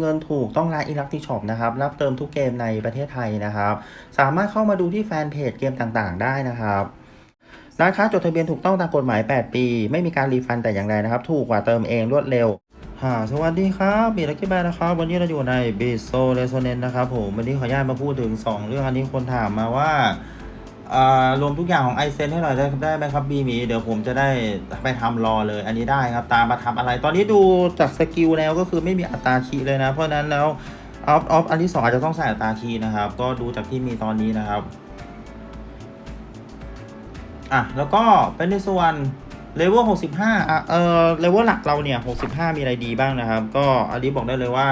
เงินถูกต้องร้านอิลักติช็อปนะครับ รับเติมทุกเกมในประเทศไทยนะครับ สามารถเข้ามาดูที่แฟนเพจเกมต่างๆ ได้นะครับร้านค้าจดทะเบียนถูกต้องตามกฎหมาย 8 ปี ไม่มีการรีฟันแต่อย่างใดนะครับ ถูกกว่าเติมเองรวดเร็วฮ่าสวัสดีครับมีลักกี้แบนนะครับ วันนี้เราอยู่ใน b i s o r e s o n a n c e นะครับผม วันนี้ขออนุญาตมาพูดถึง 2 เรื่องอันนี้คนถามมาว่า อ่ารวมทุกอย่างของไอเซนให้หน่อยได้ได้ไหมครับบีมีเดี๋ยวผมจะได้ไปทำรอเลย อันนี้ได้ครับ ตามมาทำอะไร ตอนนี้ดูจากสกิลแล้วก็คือไม่มีอัตราคีเลยนะ เพราะฉะนั้นแล้วออฟออฟอันที่สองอาจจะต้องใส่อัตราคีนะครับ ก็ดูจากที่มีตอนนี้นะครับ อะ แล้วก็เป็นในส่วนเลเวล65อะเออเลเวลหลักเราเนี่ย 65 มีอะไรดีบ้างนะครับ ก็อันนี้บอกได้เลยว่า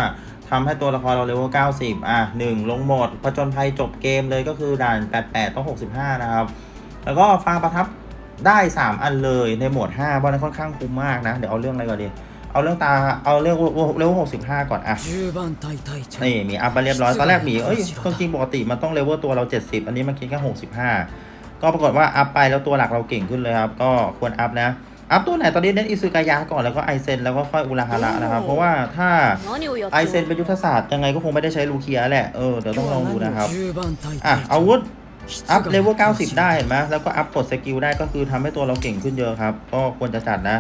ทำให้ตัวละครเราเลเวล90 อะ 1 ลงหมดผจญภัยจบเกมเลยก็คือด่าน 88 ต้อง 65 นะครับ แล้วก็ฟางประทับได้ 3 อันเลยในโหมด5เพราะนั้นค่อนข้างคุ้มมากนะ เดี๋ยวเอาเรื่องอะไรก่อนดี เอาเรื่องตา เอาเรื่องเลเวล65 ก่อน อะ นี่ มีอัพไปเรียบร้อย ตอนแรกมี เอ้ยตังจริงปกติมันต้องเลเวลตัวเรา 70 อันนี้มันคิดแค่65 ก็ปรากฏว่าอัพไปแล้วตัวหลักเราเก่งขึ้นเลยครับ ก็ควรอัพนะ อัพตัวไหนตอนนี้เน้นอิซึกายะก่อนแล้วก็ไอเซนแล้วก็ค่อยอุระฮาระนะครับ เพราะว่าถ้าไอเซนเป็นยุทธศาสตร์ยังไงก็คงไม่ได้ใช้ลูเคียแหละเออเดี๋ยวต้องลองดูนะครับอะอาวุธอัพเลเวล90 ได้เห็นไหมแล้วก็อัพกดสกิลได้ก็คือทำให้ตัวเราเก่งขึ้นเยอะครับ ก็ควรจะจัดนะ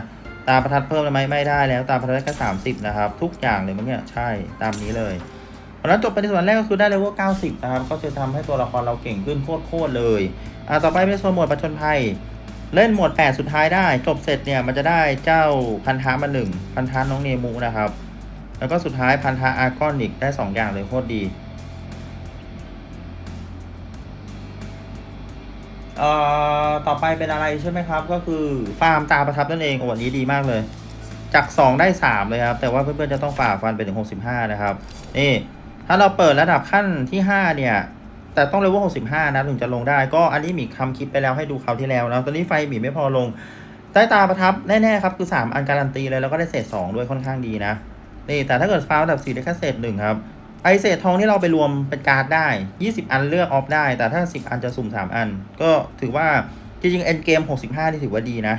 ตาประทัดเพิ่มไหมไม่ได้แล้ว ตาประทัดแค่30 นะครับ ทุกอย่างเลยมั้งเนี่ยใช่ตามนี้เลยเพราะนั้นจบไปในส่วนแรกก็คือได้เลเวล90 นะครับ ก็จะทำให้ตัวละครเราเก่งขึ้นโคตรๆเลยอะต่อไปเป็นโซนหมวดประชนภัย เล่นหมวด 8 สุดท้ายได้ จบเสร็จเนี่ยมันจะได้เจ้าพันธะมาหนึ่งพันธะน้องเนมูนะครับ แล้วก็สุดท้ายพันธะอาร์กอนิกได้ 2 อย่างเลยโคตรดีเอ่อต่อไปเป็นอะไรใช่ไหมครับ ก็คือฟาร์มตาประทับนั่นเองโอ้วันนี้ดีมากเลย จาก 2 ได้ 3 เลยครับ แต่ว่าเพื่อนๆจะต้องฝ่าฟันไปถึง 65 นะครับนี่ถ้าเราเปิดระดับขั้นที่ 5 เนี่ย แต่ต้องเลเวล65 นะถึงจะลงได้ก็อันนี้หมีทำคลิปไปแล้วให้ดูคราวที่แล้วนะตอนนี้ไฟหมีไม่พอลงใต้ตาประทับแน่ๆครับคือ 3 อันการันตีเลยแล้วก็ได้เศษ 2 ด้วยค่อนข้างดีนะนี่แต่ถ้าเกิดฟาวระดับ4ได้แค่เศษ1ครับไอเศษทองที่เราไปรวมเป็นการ์ดได้ 20 อันเลือกออฟได้ แต่ถ้า 10 อันจะสุ่ม 3 อัน ก็ถือว่าจริงๆเอ็นเกม 65 นี่ถือว่าดีนะ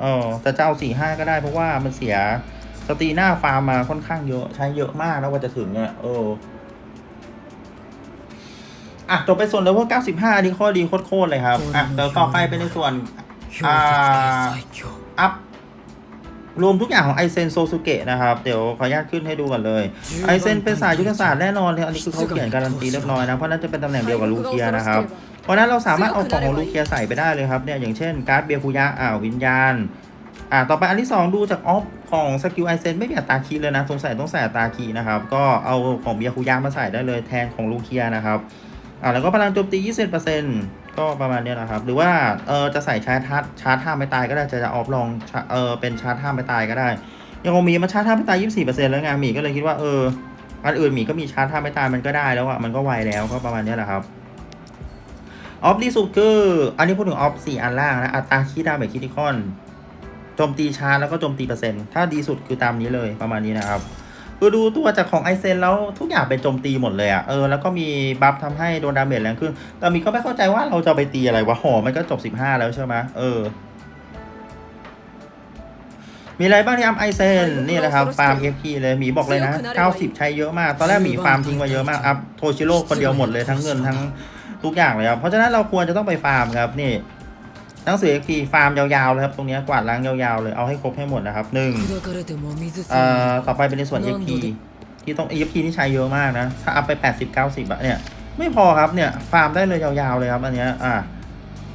เออแต่จะเอา 45 ก็ได้เพราะว่ามันเสียสตีหน้าฟาร์มมาค่อนข้างเยอะใช้เยอะมากแล้วกว่าจะถึงเนี่ยเออ อะจบไปส่วนเลเวล95อันนี้ข้อดีโคตรเลยครับอะเดี๋ยวต่อไปเป็นในส่วนอ่าอัพรวมทุกอย่างของไอเซนโซซูเกะนะครับ เดี๋ยวขออนุญาตขึ้นให้ดูก่อนเลยไอเซนเป็นสายยุทธศาสตร์แน่นอนเลยอันนี้คือเขาเขียนการันตีเรียบร้อยนะ เพราะนั่นจะเป็นตำแหน่งเดียวกับลูเคียนะครับ เพราะนั้นเราสามารถเอาของของลูเคียใส่ไปได้เลยครับเนี่ยอย่างเช่นการ์ดเบียคุยะอ่าวิญญาณอ่าต่อไปอันที่ 2 ดูจากออฟของสกิลไอเซนไม่มีอัตราคีเลยนะสงสัยต้องใส่อัตราคีนะครับก็เอาของเบียคุยะมาใส่ได้เลยแทนของลูเคียนะครับ อ่าแล้วก็พลังโจมตี20%ก็ประมาณนี้นะครับ หรือว่าเออจะใส่ชาร์จทัดชาร์จท่าไม่ตายก็ได้จะจะออฟลองเออเป็นชาร์จท่าไม่ตายก็ได้ ยังคงมีมาชาร์จท่าไม่ตาย24%แล้วไงหมีก็เลยคิดว่าเอออันอื่นหมีก็มีชาร์จท่าไม่ตายมันก็ได้แล้วอะมันก็ไวแล้วก็ประมาณนี้แหละครับออฟดีสุดคืออันนี้พูดถึงออฟสี่อันล่างนะอัตราคีดาเมจคิติคอนโจมตีชาร์จแล้วก็โจมตีเปอร์เซ็นต์ถ้าดีสุดคือตามนี้เลยประมาณนี้นะครับ คือดูตัวจากของไอเซนแล้วทุกอย่างเป็นโจมตีหมดเลยอะ่ะเออแล้วก็มีบัฟทำให้โดนดาเมจแรงขึ้น แต่มีก็ไม่เข้าใจว่าเราจะไปตีอะไรวะหอมันก็จบ 15 แล้วใช่ไหมเออ มีอะไรบ้างที่อัพไอเซนนี่แหละครับฟาร์ม FP เลยหมีบอกเลยนะ 90 ใช้เยอะมาก ตอนแรกหมีฟาร์มทิ้งไว้เยอะมากอัพโทชิโร่คนเดียวหมดเลยทั้งเงินทั้งทุกอย่างเลยครับเพราะฉะนั้นเราควรจะต้องไปฟาร์มครับนี่ หนังสือ XP ฟาร์มยาวๆเลยครับ ตรงนี้กวาดล้างยาวๆเลย เอาให้ครบให้หมดนะครับหนึ่งเอ่อต่อไปเป็นในส่วน XP ที่ต้อง XP นี่ใช้เยอะมากนะ ถ้าอัพไป 80 90อะเนี่ยไม่พอครับเนี่ยฟาร์มได้เลยยาวๆเลยครับอันนี้อ่า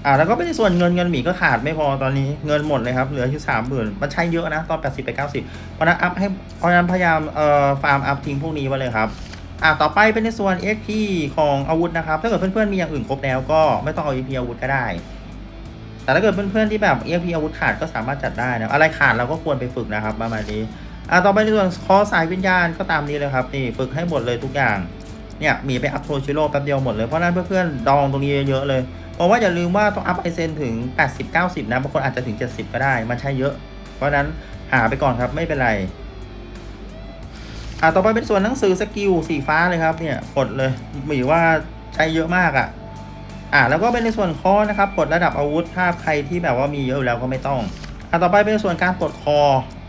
อ่าแล้วก็เป็นในส่วนเงินเงินหมีก็ขาดไม่พอตอนนี้เงินหมดเลยครับเหลืออยู่สามหมื่นมันใช้เยอะนะตอสิบไปเก้าสิบเพราะนั้นอัพให้เพราะนั้นพยายามเอ่อฟาร์มอัพทิ้งพวกนี้ไว้เลยครับอ่าต่อไปเป็นในส่วน XP ของอาวุธนะครับ ถ้าเกิดเพื่อนๆมีอย่างอื่นครบแล้วก็ไม่ต้องเอา XP อาวุธก็ได้ แต่ถ้าเกิดเพื่อนๆที่แบบ EXP อาวุธขาดก็สามารถจัดได้นะอะไรขาดเราก็ควรไปฝึกนะครับประมาณนี้อ่าต่อไปในส่วนคอสายวิญญาณก็ตามนี้เลยครับนี่ฝึกให้หมดเลยทุกอย่างเนี่ยมีไปอัพโทชิโร่แป๊บเดียวหมดเลยเพราะนั้นเพื่อนๆดองตรงนี้เยอะๆเลยเพราะว่าอย่าลืมว่าต้องอัพไอเซนถึง 80 90 นะบางคนอาจจะถึง 70 ก็ได้มันใช้เยอะ เพราะฉะนั้นหาไปก่อนครับไม่เป็นไรอ่าต่อไปเป็นส่วนหนังสือสกิลสีฟ้าเลยครับเนี่ยกดเลยหมายว่าใช้เยอะมากอะ่ะ อ่าแล้วก็เป็นในส่วนคอนะครับปลดระดับอาวุธถ้าใครที่แบบว่ามีเยอะอยู่แล้วก็ไม่ต้องอ่าต่อไปเป็นส่วนการปลดคอ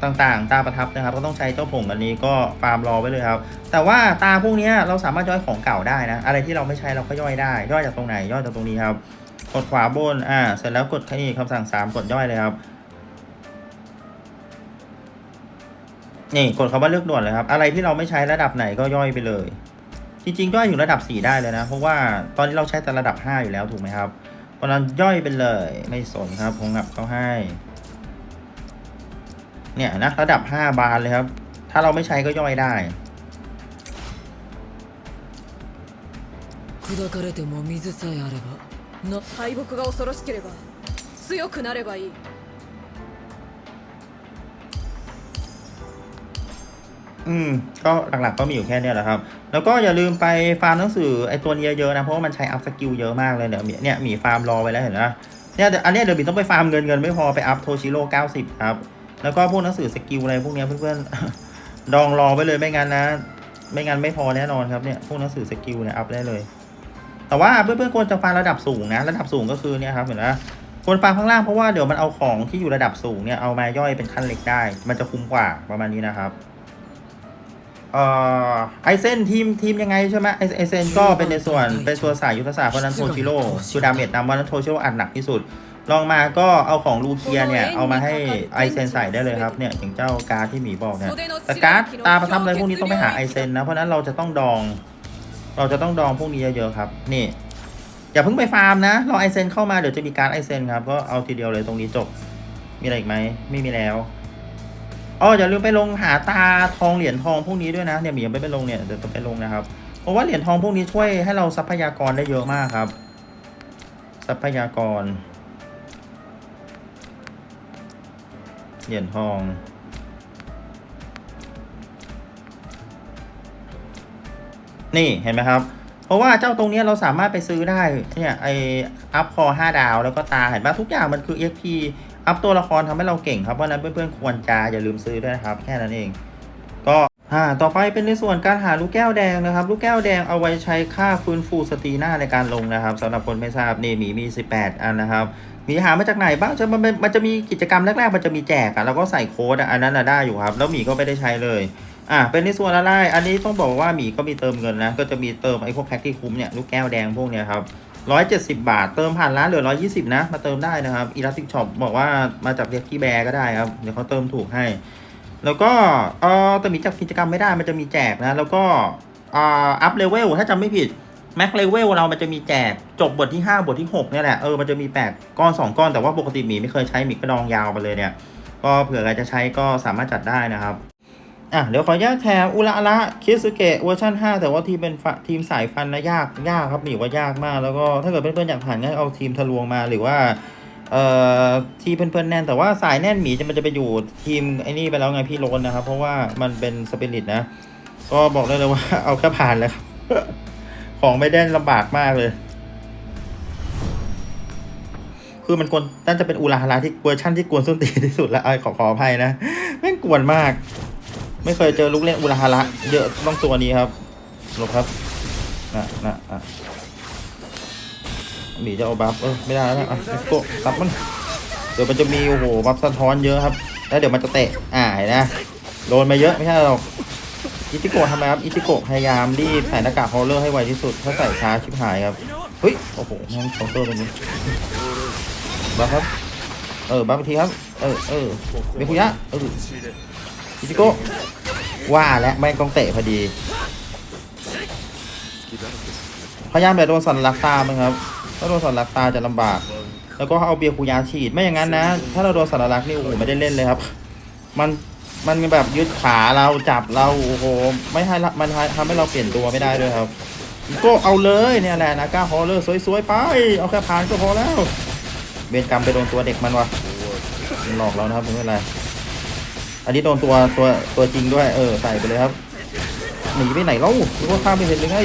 ต่างๆ ตาประทับนะครับ ก็ต้องใช้เจ้าผงอันนี้ก็ฟาร์มรอไว้เลยครับ แต่ว่าตาพวกนี้เราสามารถย่อยของเก่าได้นะ อะไรที่เราไม่ใช้เราก็ย่อยได้ ย่อยจากตรงไหนย่อยจากตรงนี้ครับ กดขวาบนอ่าเสร็จแล้วกดนี่คำสั่งสามกดย่อยเลยครับนี่กดคำว่าเลือกด่วนเลยครับ อะไรที่เราไม่ใช้ระดับไหนก็ย่อยไปเลย จริงๆย่อยถึงระดับ 4 ได้เลยนะ เพราะว่าตอนนี้เราใช้แต่ระดับ 5 อยู่แล้วถูกไหมครับ เพราะฉะนั้นย่อยไปเลย ไม่สนครับผมงับเขาให้ เนี่ยนะระดับ 5 บานเลยครับ ถ้าเราไม่ใช้ก็ย่อยได้ 砕かれても水さえあればな敗北が恐ろしければ強くなればいい อืม ก็หลักๆก็มีอยู่แค่เนี้ยแหละครับ แล้วก็อย่าลืมไปฟาร์มหนังสือไอตัวนี้เยอะๆนะ เพราะว่ามันใช้อัพสกิลเยอะมากเลยเนี่ยมีเนี่ยมีฟาร์มรอไว้แล้วเห็นไหมเนี่ยอันนี้เดี๋ยวบีต้องไปฟาร์มเงินเงินไม่พอไปอัพโทชิโร่90ครับ แล้วก็พวกหนังสือสกิลอะไรพวกเนี้ยเพื่อนๆดองรอไว้เลยไม่งั้นนะ ไม่งั้นไม่พอแน่นอนครับเนี่ยพวกหนังสือสกิลเนี่ยอัพได้เลย แต่ว่าเพื่อนๆควรจะฟาร์มระดับสูงนะระดับสูงก็คือเนี่ยครับเห็นไหมควรฟาร์มข้างล่างเพราะว่าเดี๋ยวมันเอาของที่อยู่ระดับสูงเนี่ยเอามาย่อยเป็นขั้นเล็กได้ มันจะคุ้มกว่าประมาณนี้นะครับ ไอเซนทีมทีมยังไงใช่ไหมไอไอเซนก็เป็นในส่วนเป็นตัวสายยุทธศาสตร์เพราะฉะนั้นโทชิโร่คือดาเมจนำว่านั้นโทชิโร่อัดหนักที่สุดลองมาก็เอาของลูเคียเนี่ยเอามาให้ไอเซนใส่ได้เลยครับเนี่ยอย่างเจ้าการ์ดที่หมีบอกเนี่ยแต่การ์ดตาประทับอะไรพวกนี้ต้องไปหาไอเซนนะเพราะฉะนั้นเราจะต้องดอง เราจะต้องดองพวกนี้เยอะๆครับ นี่ อย่าเพิ่งไปฟาร์มนะรอไอเซนเข้ามาเดี๋ยวจะมีการ์ดไอเซนครับก็เอาทีเดียวเลยตรงนี้จบมีอะไรอีกไหมไม่มีแล้ว อ๋ออย่าลืมไปลงหาตาทองเหรียญทองพวกนี้ด้วยนะเนี่ยหมียังไม่ไปลงเนี่ยเดี๋ยวต้องไปลงนะครับเพราะว่าเหรียญทองพวกนี้ช่วยให้เราทรัพยากรได้เยอะมากครับ ทรัพยากร เหรียญทองนี่เห็นไหมครับ เพราะว่าเจ้าตรงนี้เราสามารถไปซื้อได้ เนี่ยไออัพคอห้าดาวแล้วก็ตาเห็นปะทุกอย่างมันคือ XP อัพตัวละครทำให้เราเก่งครับ เพราะนั้นเพื่อนๆควรจะอย่าลืมซื้อด้วยนะครับ แค่นั้นเอง ก็อ่าต่อไปเป็นในส่วนการหาลูกแก้วแดงนะครับ ลูกแก้วแดงเอาไว้ใช้ค่าฟื้นฟูสตีหน้าในการลงนะครับสำหรับคนไม่ทราบนี่มีมี 18 อันนะครับมีหามาจากไหนบ้างจะมันมันมันจะมีกิจกรรมแรกๆ มันจะมีแจกอะแล้วก็ใส่โค้ดอันนั้นอะได้อยู่ครับ แล้วหมีก็ไม่ได้ใช้เลยอะเป็นในส่วนอะไรอันนี้ต้องบอกว่าหมีก็มีเติมเงินนะ ก็จะมีเติมไอ้พวกแพ็คที่คุ้มเนี่ยลูกแก้วแดงพวกเนี้ยครับ ร้อยเจ็ดสิบาท เติมผ่านร้านเหลือร้อยี่สิบนะ มาเติมได้นะครับอีลาสติกช็อปบอกว่ามาจากเรียกกี้แบร์ก็ได้ครับ เดี๋ยวเขาเติมถูกให้ แล้วก็เออแต่มีจากกิจกรรมไม่ได้มันจะมีแจกนะ แล้วก็อ่าอัพเลเวลถ้าจำไม่ผิดแม็กเลเวลเรามันจะมีแจกจบบทที่ 5 บทที่ 6 เนี่ยแหละ เออ มันจะมีแปดก้อน 2 ก้อนแต่ว่าปกติหมีไม่เคยใช้หมีก็ดองยาวไปเลยเนี่ย ก็เผื่อใครจะใช้ก็สามารถจัดได้นะครับ อะเดี๋ยวขออนุญาตแถมอุระละคิสุเกะเวอร์ชัน5 แต่ว่าทีมเป็นทีมสายฟันนะยากยากครับหมีว่ายากมาก แล้วก็ถ้าเกิดเพื่อนๆอยากผ่านง่ายเอาทีมทะลวงมาหรือว่าเอ่อที่เพื่อนๆแน่นแต่ว่าสายแน่นหมีจะมันจะไปอยู่ทีมไอ้นี่ไปแล้วไงพี่โรนนะครับ เพราะว่ามันเป็นสปิริตนะ ก็บอกได้เลยว่าเอาแค่ผ่านเลยครับของไม่ได้ลำบากมากเลย คือมันกวนน่าจะเป็นอุลาฮาราที่เวอร์ชั่นที่กวนส้นตีที่สุดแล้วเอ้ขอขออภัยนะแม่งกวนมาก ไม่เคยเจอลูกเล่นอุลาฮาระเยอะต้องตัวนี้ครับหลบครับนะนะอะหมีจะเอาบัฟเออไม่ได้แล้วนะอะโกตับมันเดี๋ยวมันจะมีโอ้โหบัฟสะท้อนเยอะครับ แล้วเดี๋ยวมันจะเตะอ่าเห็นะโดนมาเยอะไม่ใช่หรอกอิจิโกะทำไมครับอิจิโกะพยายามรีบใส่หน้ากากฮอลเลอร์ให้ไวที่สุดถ้าใส่ช้าชิบหายครับเฮ้ยโอ้โหแม่งเคาน์เตอร์ตรงนี้บัฟครับ เออบัฟทีครับ เออเออเมคุยะเออ อิจิโกะว่าและแม่งต้องเตะพอดีพยายามอย่าโดนสันลักตามั้งครับ ถ้าโดนสันลักตาจะลำบาก แล้วก็เอาเบียร์คูยาฉีด ไม่อย่างนั้นนะ ถ้าเราโดนสันลักนี่โอ้โหไม่ได้เล่นเลยครับ มัน มันแบบยึดขาเราจับเราโอ้โห ไม่ให้มันทำให้เราเปลี่ยนตัวไม่ได้ด้วยครับก็เอาเลยเนี่ยแหละนะก้าฮอลเลอร์สวยๆไป เอาแค่ผ่านก็พอแล้วเวรกรรมไปโดนตัวเด็กมันวะหลอกเรานะครับไม่เป็นไร อันนี้โดนตัวตัวตัวจริงด้วย เออใส่ไปเลยครับหนีไปไหนเล่าหรือว่าข้ามไปเห็นเลยไง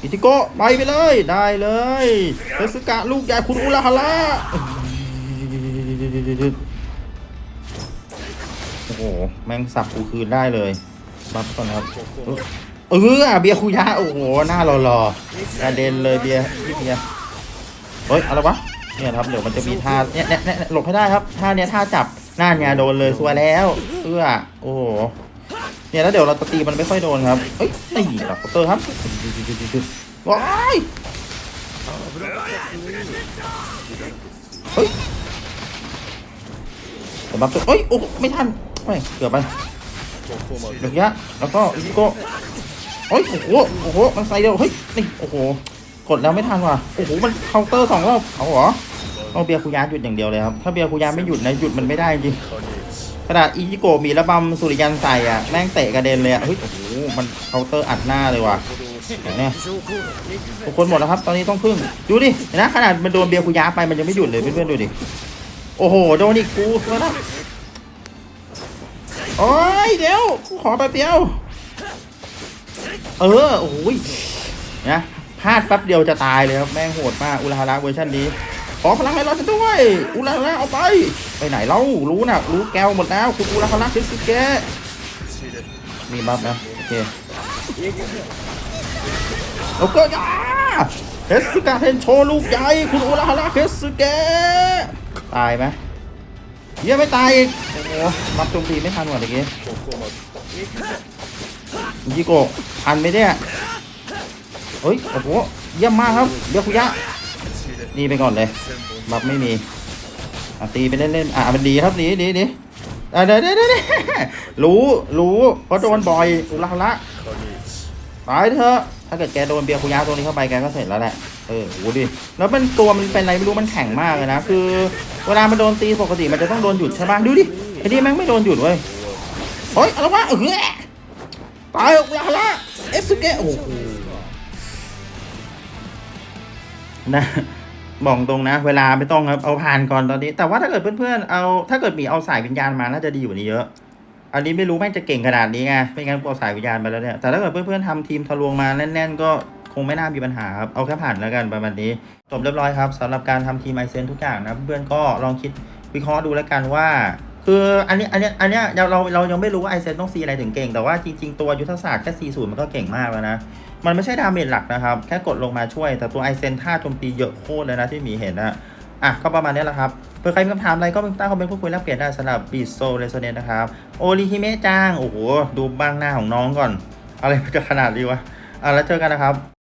อิติโกะไปไปเลยได้เลยเทสกะลูกใหญ่คุณอุลาฮาระโอ้โหแม่งสับกูคืนได้เลยบัฟก่อนครับเออเบียร์คุยะโอ้โหหน้าหล่อๆกระเด็นเลยเบียร์พี่เบียร์เฮ้ยอะไรวะเนี่ยครับเดี๋ยวมันจะมีท่าเนเนี่ยเนี่ยหลบให้ได้ครับท่าเนี้ยท่าจับ หน่าเนไงโดนเลยสวยแล้วเอื้อโอ้โหเนี่ยแล้วเดี๋ยวเราตีมันไม่ค่อยโดนครับเอ้ยนี่ดับเตอร์ครับว้ายเฮ้ยแต่บัฟเอ้ยโอ้ไม่ทันไม่เกือบไปเดี๋ยวยะแล้วก็อีโก้เฮ้ยโอ้โหโอ้โหมันใส่เดียวเฮ้ยนี่โอ้โหกดแล้วไม่ทันว่ะโอ้โหมันเคาน์เตอร์สองรอบเอาเหรอ เอาเบียร์คุยาหยุดอย่างเดียวเลยครับถ้าเบียร์คุยาไม่หยุดนะหยุดมันไม่ได้จริงขนาดอีจิโกะมีระบำสุริยันใส่อะแม่งเตะกระเด็นเลยอะเฮ้ยโอ้โหมันเคาน์เตอร์อัดหน้าเลยว่ะเนี่ยทุกคนหมดแล้วครับ ตอนนี้ต้องพึ่งดูดิเห็นะขนาดมันโดนเบียร์คุยาไปมันยังไม่หยุดเลยเพื่อนๆดูดิโอ้โหโดนอีกกูแล้วนะโอ้ยเดี๋ยวกูขอแป๊บเดียวเออโอ้โหยนะพลาดแป๊บเดียวจะตายเลยครับแม่งโหดมากอุลาฮาระเวอร์ชันนี้ ขอพลังให้เราจะด้วยอุลาฮาเอาไป ไปไหนเล่ารู้นะรู้แก้วหมดแล้วคุณอุลาฮาระคิสเกมีบัฟนะโอเคโอเคยาเฮสกาเทนโชลูกใหญ่คุณอุลาฮาระเฮสเกตายไหมเหี้ยังไม่ตายอีกโอ้โหรับโจมตีไม่ทันว่ะเมื่อกี้ยิโกะทันไหมเนี่ยเฮ้ยโอ้โหเยี่ยมมากครับเดี๋ยวคุยะ นี่ไปก่อนเลยบัฟไม่มีอะตีไปเล่นๆอะมันดีครับดีดีดีอะเดี๋ยวเดี๋ยวเดี๋ยวรู้รู้เพราะโดนบ่อยอุลละตายเถอะถ้าเกิดแกโดนเบียร์คุยาตัวนี้เข้าไปแกก็เสร็จแล้วแหละเออโหดิแล้วมันตัวมันเป็นอะไรไม่รู้มันแข็งมากเลยนะคือ เวลามันโดนตีปกติมันจะต้องโดนหยุดใช่ปะดูดิไอ้นี่แม่งไม่โดนหยุดเว้ยเฮ้ยอะไรวะเออตายอุลละเอฟสเกะโอ้โหนะ บอกตรงนะ เวลาไม่ต้องครับเอาผ่านก่อนตอนนี้ แต่ว่าถ้าเกิดเพื่อนๆเอาถ้าเกิดมีเอาสายวิญญาณมาน่าจะดีกว่านี้เยอะ อันนี้ไม่รู้แม่งจะเก่งขนาดนี้ไงไม่งั้นกูเอาสายวิญญาณไปแล้วเนี่ยแต่ถ้าเกิดเพื่อนๆทำทีมทะลวงมาแน่นๆ ก็คงไม่น่ามีปัญหาครับเอาแค่ผ่านแล้วกันประมาณนี้จบเรียบร้อยครับสำหรับการทำทีมไอเซนทุกอย่างนะเพื่อนๆก็ลองคิดวิเคราะห์ดูแล้วกันว่าคืออันนี้อันนี้อันนี้เราเราเรายังไม่รู้ว่าไอเซนต้องซีอะไรถึงเก่ง แต่ว่าจริง ๆ ตัวยุทธศาสตร์แค่ซีศูนย์มันก็เก่งมากแล้วนะ มันไม่ใช่ดาเมจหลักนะครับ แค่กดลงมาช่วย แต่ตัวไอเซนท่าโจมตีเยอะโคตรเลยนะที่มีเห็นนะอะก็ประมาณนี้แหละครับเพื่อใครมีคำถามอะไรก็ใต้คอมเมนต์พูดคุยแลกเปลี่ยนได้สำหรับบีโซเรโซเนตนะครับโอริฮิเมะจังโอ้โห ดูบ้างหน้าของน้องก่อน อะไรมันจะขนาดดีวะอะแล้วเจอกันนะครับ